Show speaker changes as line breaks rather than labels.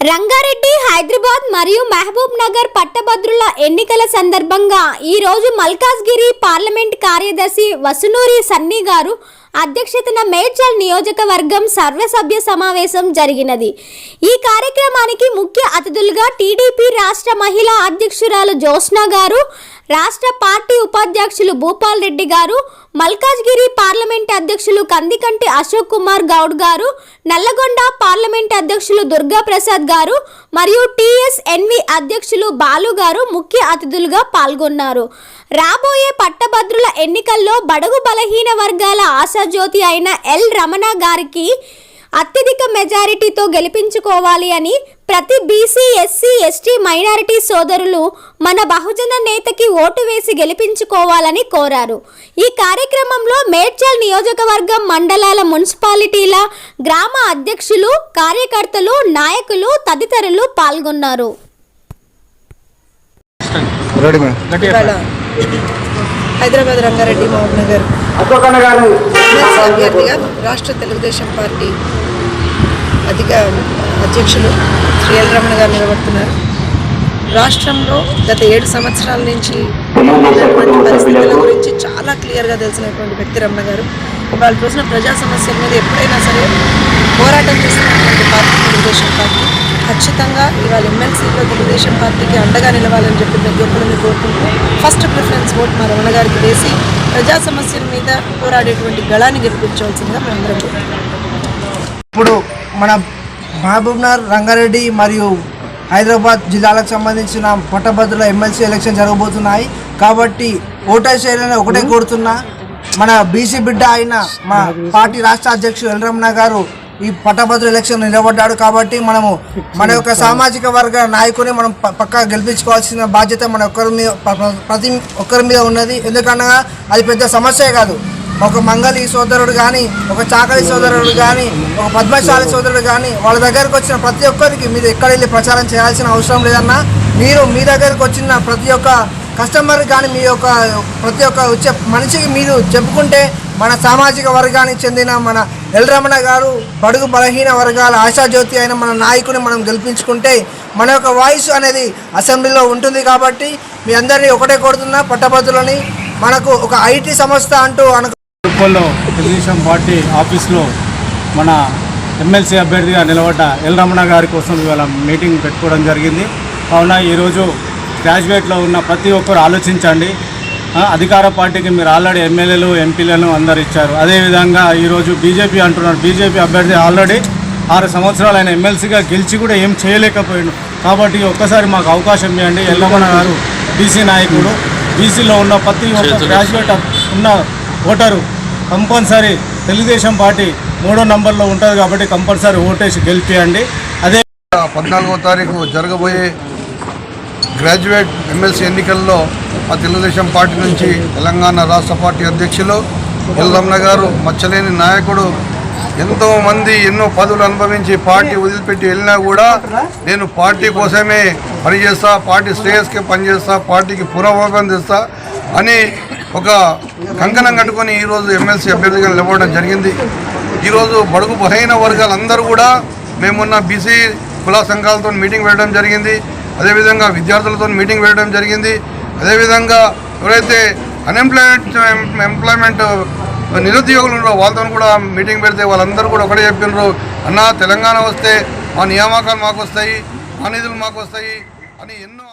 రంగారెడ్డి హైదరాబాద్ మరియు మహబూబ్ నగర్ పట్టభద్రుల ఎన్నికల సందర్భంగా ఈరోజు మల్కాజ్గిరి పార్లమెంట్ కార్యదర్శి వసునూరి సన్నీ గారు అధ్యక్షతన మేడ్చల్ నియోజకవర్గం సర్వసభ్య సమావేశం జరిగినది. ఈ కార్యక్రమానికి ముఖ్య అతిథులుగా టీడీపీ రాష్ట్ర మహిళా అధ్యక్షురాలు జ్యోత్స్న గారు రాష్ట్ర పార్టీ ఉపాధ్యక్షులు భూపాల్ రెడ్డి గారు మల్కాజ్గిరి పార్లమెంట్ అధ్యక్షులు కందికంటి అశోక్ కుమార్ గౌడ్ గారు నల్లగొండ పార్లమెంట్ అధ్యక్షులు దుర్గా ప్రసాద్ గారు మరియు టిఎస్ఎన్వి అధ్యక్షులు బాలు గారు ముఖ్య అతిథులుగా పాల్గొన్నారు. రాబోయే పట్టభద్రుల ఎన్నికల్లో బడుగు బలహీన వర్గాల ఆశ ఆశాజ్యోతి అయిన ఎల్ రమణ గారికి అత్యధిక మెజారిటీతో గెలిపించుకోవాలి అని ప్రతి బీసీ ఎస్సీ ఎస్టీ మైనారిటీ సోదరులు మన బహుజన నేతకి ఓటు వేసి గెలిపించుకోవాలని కోరారు. ఈ కార్యక్రమంలో మేడ్చల్ నియోజకవర్గం మండలాల మున్సిపాలిటీల గ్రామ అధ్యక్షులు కార్యకర్తలు నాయకులు తదితరులు పాల్గొన్నారు.
హైదరాబాద్ రంగారెడ్డి మహబూబ్ నగర్. ఎమ్మెల్సీ అభ్యర్థిగా రాష్ట్ర తెలుగుదేశం పార్టీ అధిక అధ్యక్షులు శ్రీ ఎల్ రమణ గారు నిలబడుతున్నారు. రాష్ట్రంలో గత ఏడు సంవత్సరాల నుంచి పరిస్థితుల గురించి చాలా క్లియర్గా తెలిసినటువంటి వ్యక్తి రమణ గారు. వాళ్ళు రోజున ప్రజా సమస్యల మీద ఎప్పుడైనా సరే పోరాటం చేసినటువంటి పార్టీ తెలుగుదేశం పార్టీ. ఖచ్చితంగా ఇవాళ ఎమ్మెల్సీలో తెలుగుదేశం పార్టీకి అండగా నిలవాలని చెప్పి ప్రతి ఒక్కరిని కోరుకుంటూ ఫస్ట్ ప్రిఫరెన్స్ ఓట్ మా రమణ గారికి వేసి ప్రజా సమస్యల మీద పోరాడేటువంటి గళాన్ని గెలిపించవలసిందిగా మేమందరం కోరుకుంటున్నాం.
ఇప్పుడు మన మహబూబ్నగర్ రంగారెడ్డి మరియు హైదరాబాద్ జిల్లాలకు సంబంధించిన పట్టభద్రుల ఎమ్మెల్సీ ఎలక్షన్ జరగబోతున్నాయి. కాబట్టి ఓటర్ చేయాలని ఒకటే కోరుతున్నా. మన బీసీ బిడ్డ అయిన మా పార్టీ రాష్ట్ర అధ్యక్షుడు ఎల్రమణ గారు ఈ పట్టభద్రుల ఎలక్షన్ నిలబడ్డాడు కాబట్టి మనము మన యొక్క సామాజిక వర్గ నాయకుని మనం పక్కా గెలిపించుకోవాల్సిన బాధ్యత మన ఒక్కరి మీద ప్రతి ఒక్కరి మీద ఉన్నది. ఎందుకనగా అది పెద్ద సమస్యే కాదు. ఒక మంగళి సోదరుడు కానీ ఒక చాకలి సోదరుడు కానీ ఒక పద్మశాలి సోదరుడు కానీ వాళ్ళ దగ్గరకు వచ్చిన ప్రతి ఒక్కరికి మీరు ఎక్కడ వెళ్ళి ప్రచారం చేయాల్సిన అవసరం లేదన్నా మీరు మీ దగ్గరకు వచ్చిన ప్రతి ఒక్క కస్టమర్ కానీ మీ యొక్క ప్రతి ఒక్క వచ్చే మనిషికి మీరు చెప్పుకుంటే మన సామాజిక వర్గానికి చెందిన మన ఎల్రమణ గారు బడుగు బలహీన వర్గాల ఆశాజ్యోతి అయిన మన నాయకుని మనం గెలిపించుకుంటే మన యొక్క వాయిస్ అనేది అసెంబ్లీలో ఉంటుంది కాబట్టి మీ అందరినీ ఒకటే కోరుతున్నా పట్టభద్రులని మనకు ఒక ఐటీ సంస్థ అంటూ
అనుకోలో తెలుగుదేశం పార్టీ ఆఫీస్లో మన ఎమ్మెల్సీ అభ్యర్థిగా నిలబడ్డ ఎల్ రమణ గారి కోసం ఇవాళ మీటింగ్ పెట్టుకోవడం జరిగింది. కావున ఈరోజు గ్రాడ్యుయేట్లో ఉన్న ప్రతి ఒక్కరు ఆలోచించండి. అధికార పార్టీకి మీరు ఆల్రెడీ ఎమ్మెల్యేలు ఎంపీలను అందరు ఇచ్చారు. అదేవిధంగా ఈరోజు బీజేపీ అంటున్నారు. బీజేపీ అభ్యర్థి ఆల్రెడీ ఆరు సంవత్సరాలు ఆయన ఎమ్మెల్సీగా గెలిచి కూడా ఏం చేయలేకపోయాడు. కాబట్టి ఒక్కసారి మాకు అవకాశం ఇవ్వండి. ఎల్లమ్మన గారు బీసీ నాయకుడు బీసీలో ఉన్న ప్రతి ఒక్క గ్రాడ్యుయేట్ ఉన్న ఓటరు కంపల్సరీ తెలుగుదేశం పార్టీ మూడో నంబర్లో ఉంటుంది కాబట్టి కంపల్సరీ ఓటేసి గెలిపియండి. అదే
పద్నాలుగో తారీఖు జరగబోయే గ్రాడ్యుయేట్ ఎమ్మెల్సీ ఎన్నికల్లో మా తెలుగుదేశం పార్టీ నుంచి తెలంగాణ రాష్ట్ర పార్టీ అధ్యక్షులు ఎల్లమ్మ గారు మచ్చలేని నాయకుడు ఎంతోమంది ఎన్నో పదవులు అనుభవించి పార్టీ వదిలిపెట్టి వెళ్ళినా కూడా నేను పార్టీ కోసమే పనిచేస్తా పార్టీ శ్రేయస్కే పనిచేస్తా పార్టీకి పునర్వైభవం తెస్తా అని ఒక కంకణం కట్టుకొని ఈరోజు ఎమ్మెల్సీ అభ్యర్థిగా నిలబడడం జరిగింది. ఈరోజు బడుగు బలైన వర్గాలందరూ కూడా మేమున్న బీసీ కులా సంఘాలతో మీటింగ్ పెట్టడం జరిగింది. అదేవిధంగా విద్యార్థులతో మీటింగ్ పెట్టడం జరిగింది. అదేవిధంగా ఎవరైతే అన్ఎంప్లాయ్మెంట్ ఎంప్లాయ్మెంట్ నిరుద్యోగులు ఉన్నారో వాళ్ళతో కూడా మీటింగ్ పెడితే వాళ్ళందరూ కూడా ఒకటే చెప్పినారు. అన్న తెలంగాణ వస్తే మా నియామకాలు మాకు వస్తాయి మా నిధులు మాకు వస్తాయి అని ఎన్నో